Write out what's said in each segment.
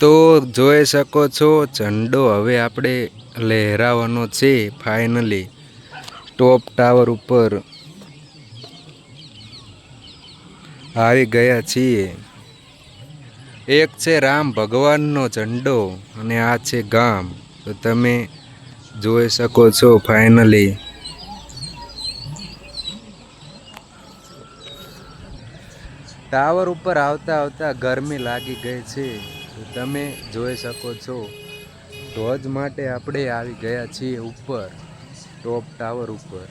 તો જોઈ શકો છો, ઝંડો હવે આપણે લહેરાવાનો છે ફાઇનલી ટોપ ટાવર ઉપર આવી ગયા છીએ. એક છે રામ ભગવાનનો ઝંડો અને આ છે ગામ. તો તમે જોઈ શકો છો ફાઇનલી ટાવર ઉપર આવતા આવતા ગરમી લાગી ગઈ છે. તમે જોઈ શકો છો, ધ્વજ માટે આપણે આવી ગયા છીએ ઉપર ટોપ ટાવર ઉપર.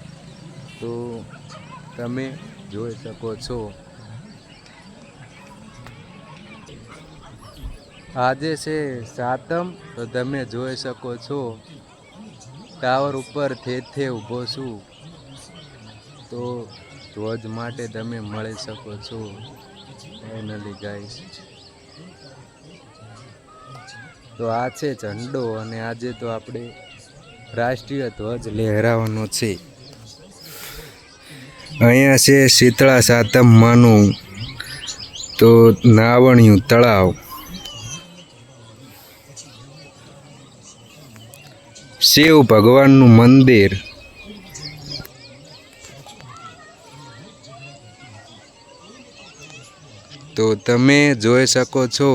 તો તમે જોઈ શકો છો, આજે છે સાતમ, તો તમે જોઈ શકો છો ટાવર ઉપર થેથે ઊભો છું. તો ધ્વજ માટે તમે મળી શકો છો. ફાઇનલી ગાઈસ તો આ છે ઝંડો અને આજે તો આપણે રાષ્ટ્રીય ધ્વજ લહેરાવાનો છે. અહીંયા છે શીતળા સાતમમાંનું તો નાવણિયું તળાવ. શિવ ભગવાનનું મંદિર. તો તમે જોઈ શકો છો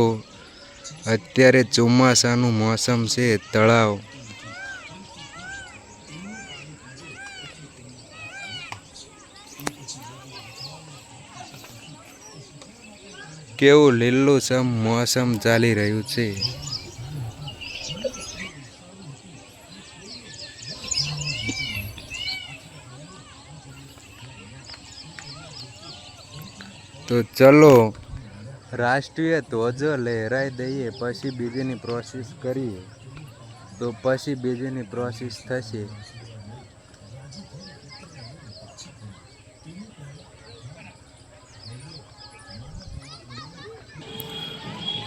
અત્યારે ચોમાસાનું મોસમ છે તળાવ. કેવું લીલુંછમ મોસમ ચાલી રહ્યું છે? તો ચલો રાષ્ટ્રીય ધ્વજ લહેરાઈ દઈએ, પછી બીજીની પ્રોસેસ કરીએ. તો પછી બીજીની પ્રોસેસ થશે.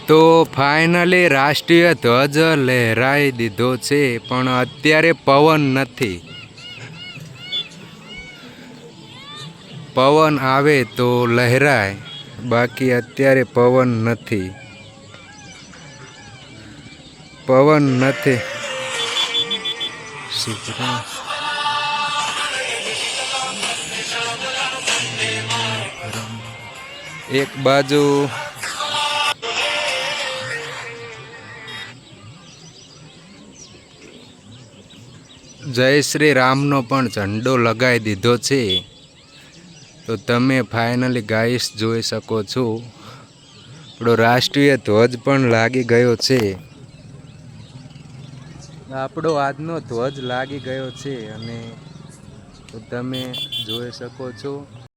તો ફાઇનલી રાષ્ટ્રીય ધ્વજ લહેરાઈ દીધો છે, પણ અત્યારે પવન નથી. પવન આવે તો લહેરાય. બાકી અત્યારે પવન નથી. પવન નથી. એક બાજુ જય શ્રી રામનો પણ ઝંડો લગાવી દીધો છે. તો તમે ફાઇનલી ગાઈસ જોઈ શકો છો. આપણો રાષ્ટ્રીય ધ્વજ પણ લાગી ગયો છે. આપણો આજનો ધ્વજ લાગી ગયો છે અને તમે જોઈ શકો છો.